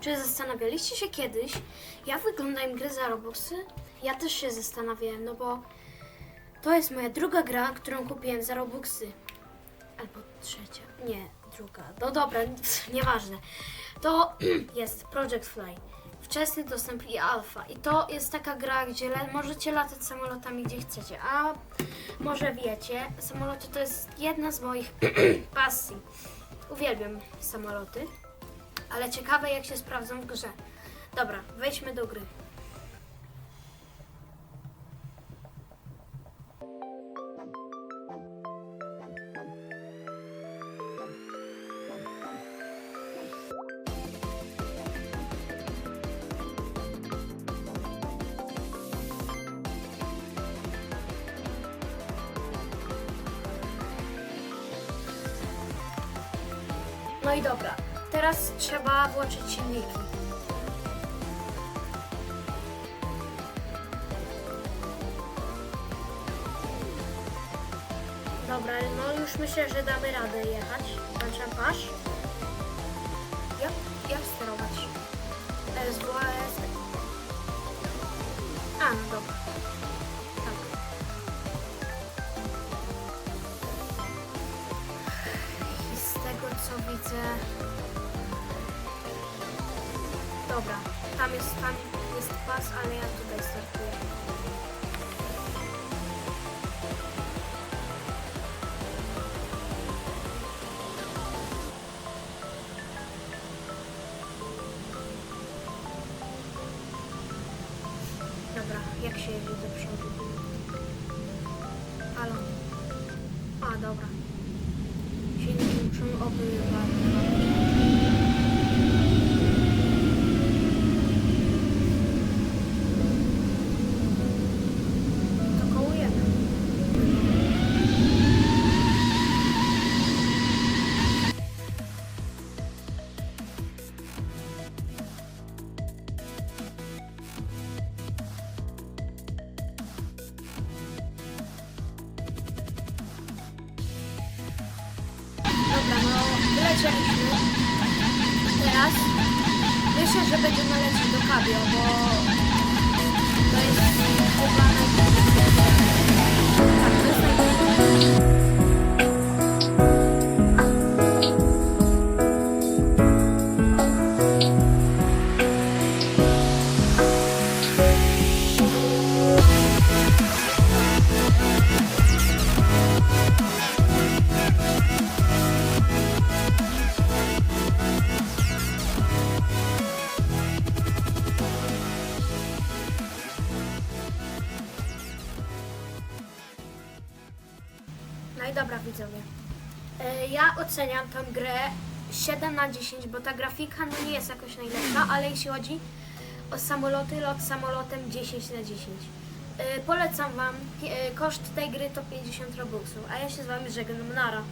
Czy zastanawialiście się kiedyś, jak wyglądają gry za Robuxy? Ja też się zastanawiałem, no bo to jest moja druga gra, którą kupiłem za Robuxy. Albo trzecia. Nie, druga. No dobra, nieważne. To jest Project Fly. Wczesny dostęp i alfa. I to jest taka gra, gdzie możecie latać samolotami gdzie chcecie. A może wiecie, samoloty to jest jedna z moich pasji. Uwielbiam samoloty, ale ciekawe jak się sprawdzą w grze. Dobra, wejdźmy do gry. No i dobra, teraz trzeba włączyć silniki. Dobra, no już myślę, że damy radę jechać. Włączam pasz. Jak, jak sterować? SWS. A, no dobra. Tak. I z tego co widzę. Dobra, tam jest, tam jest pas, ale ja tutaj startuję. Dobra, jak się jedzie do przodu? Halo. A, dobra. Silniki muszą obywać. Wylecieliśmy. Teraz myślę, że będziemy lecieć do Kabio, bo No i dobra widzowie. E, Ja oceniam tę grę 7 na 10, bo ta grafika no nie jest jakoś najlepsza, ale jeśli chodzi o samoloty, lot samolotem 10 na 10. E, Polecam Wam. E, Koszt tej gry to 50 robuxów, a ja się z Wami żegnam. Nara.